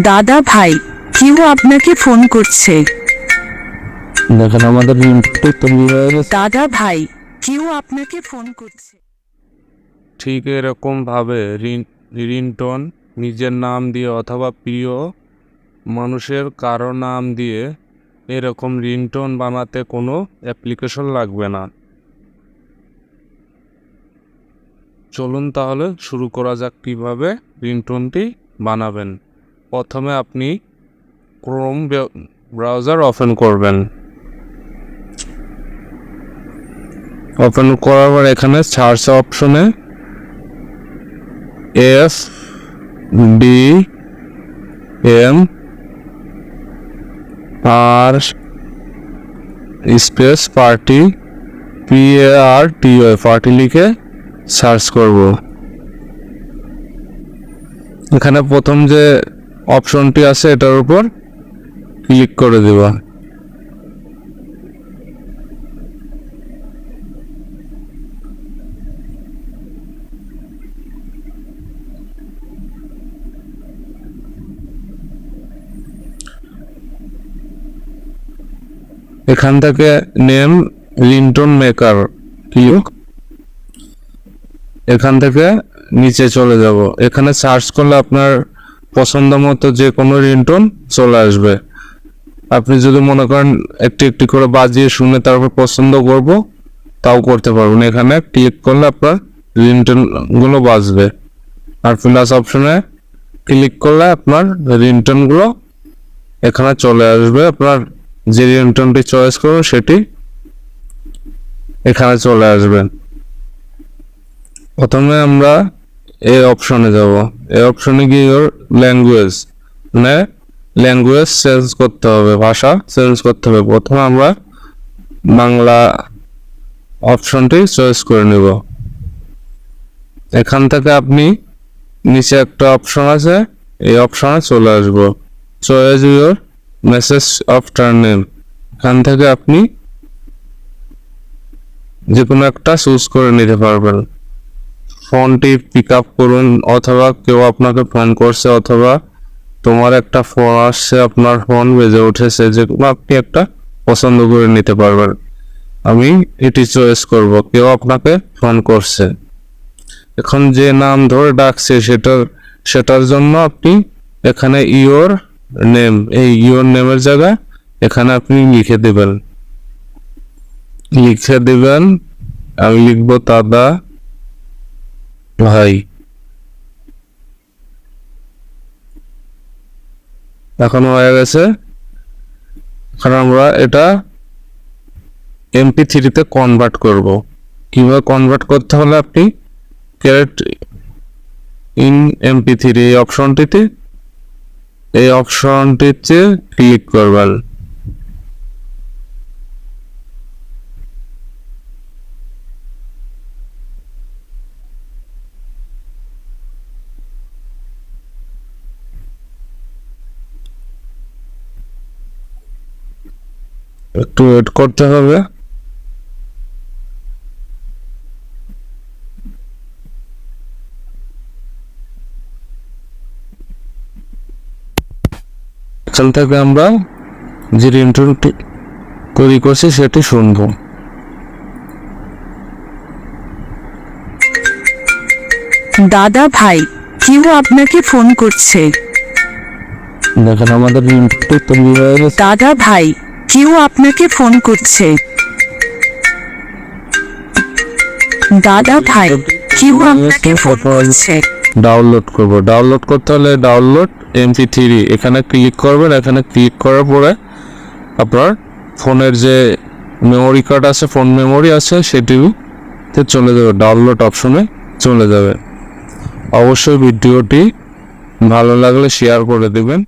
দাদা ভাই কেউ আপনাকে ফোন করছে। দেখেন আমাদের দাদা ভাই কেউ আপনাকে ফোন করছে। ঠিক এরকমভাবে রিং রিংটোন নিজের নাম দিয়ে অথবা প্রিয় মানুষের কারও নাম দিয়ে এরকম রিংটোন বানাতে কোনো অ্যাপ্লিকেশন লাগবে না। চলুন তাহলে শুরু করা যাক কীভাবে রিংটোনটি বানাবেন। প্রথমে আপনি ক্রোম ব্রাউজার ওপেন করবেন। ওপেন করার পর এখানে সার্চ অপশনে F D M R space party P A R T Y party লিখে সার্চ করব। এখানে প্রথম যে অপশনটি আছে এটার উপর ক্লিক করে দেবা। এখান থেকে নেম লিন্টন মেকার ক্লিক। এখান থেকে নিচে চলে যাব। এখানে সার্চ করলে আপনার পছন্দ মতো যে কোনো রিংটোন চলে আসবে। আপনি যদি মনে করেন একটি একটি করে বাজিয়ে শুনে তারপর পছন্দ করব, তাও করতে পারবেন। এখানে ক্লিক করলে আপনার রিংটোনগুলো বাজবে। আর প্লাস অপশনে ক্লিক করলে আপনার রিংটোনগুলো এখানে চলে আসবে। আপনার যে রিংটোনটি চয়েস করবেন, সেটি এখানে চলে আসবে। প্রথমে আমরা এই অপশনে যাব। অপশনে গিয়ে ল্যাঙ্গুয়েজ মানে ল্যাঙ্গুয়েজ চেঞ্জ করতে হবে, ভাষা চেঞ্জ করতে হবে। প্রথমে আমরা বাংলা অপশনটি চয়েস করে নেব। এখান থেকে আপনি নিচে একটা অপশন আছে, এই অপশনে চলে আসব। চয়েস ইউর মেসেজ অফ টার্নেম এখান থেকে আপনি যে কোনো একটা চুজ করে নিতে পারবেন। ফোনটি পিক আপ করুন, অথবা কেউ আপনাকে ফোন করছে, অথবা তোমার একটা ফোন আসছে, আপনার ফোন বেজে উঠেছে, যে আপনি একটা পছন্দ করে নিতে পারবেন। আমি এটি চয়েস করব, কেউ আপনাকে ফোন করছে। এখন যে নাম ধরে ডাকছে, সেটার সেটার জন্য আপনি এখানে ইওর নেম এই ইওর নেমের জায়গায় এখানে আপনি লিখে দেবেন। লিখে দেবেন, আমি লিখব দাদা ভাই। এখন হয়ে গেছে। এখন আমরা এটা এমপি থ্রিতে কনভার্ট করব। কীভাবে কনভার্ট করতে হলে আপনি? ক্যারেট ইন এমপি থ্রি এই অপশনটিতে এই অপশনটিতে ক্লিক করবেন। একটু ওয়েট করতে হবে। এখান থেকে আমরা যে ইন্টারভিউটি তৈরি করছি সেটি শুনব। দাদা ভাই কেউ আপনাকে ফোন করছে। দেখেন আমাদের দাদা ভাই কেউ আপনাকে ফোন করছে। দাদা ভাই, কেউ আপনাকে ফোন করছে। ডাউনলোড করব। ডাউনলোড করতে হলে ডাউনলোড এমপি থ্রি এখানে ক্লিক করবেন, এখানে ক্লিক করার পরে আপনার ফোনের যে মেমোরি কার্ড আছে ফোন মেমোরি আছে, সেটিতে চলে যাবে, ডাউনলোড অপশনে চলে যাবে। অবশ্যই ভিডিওটি ভালো লাগলে শেয়ার করে দেবেন।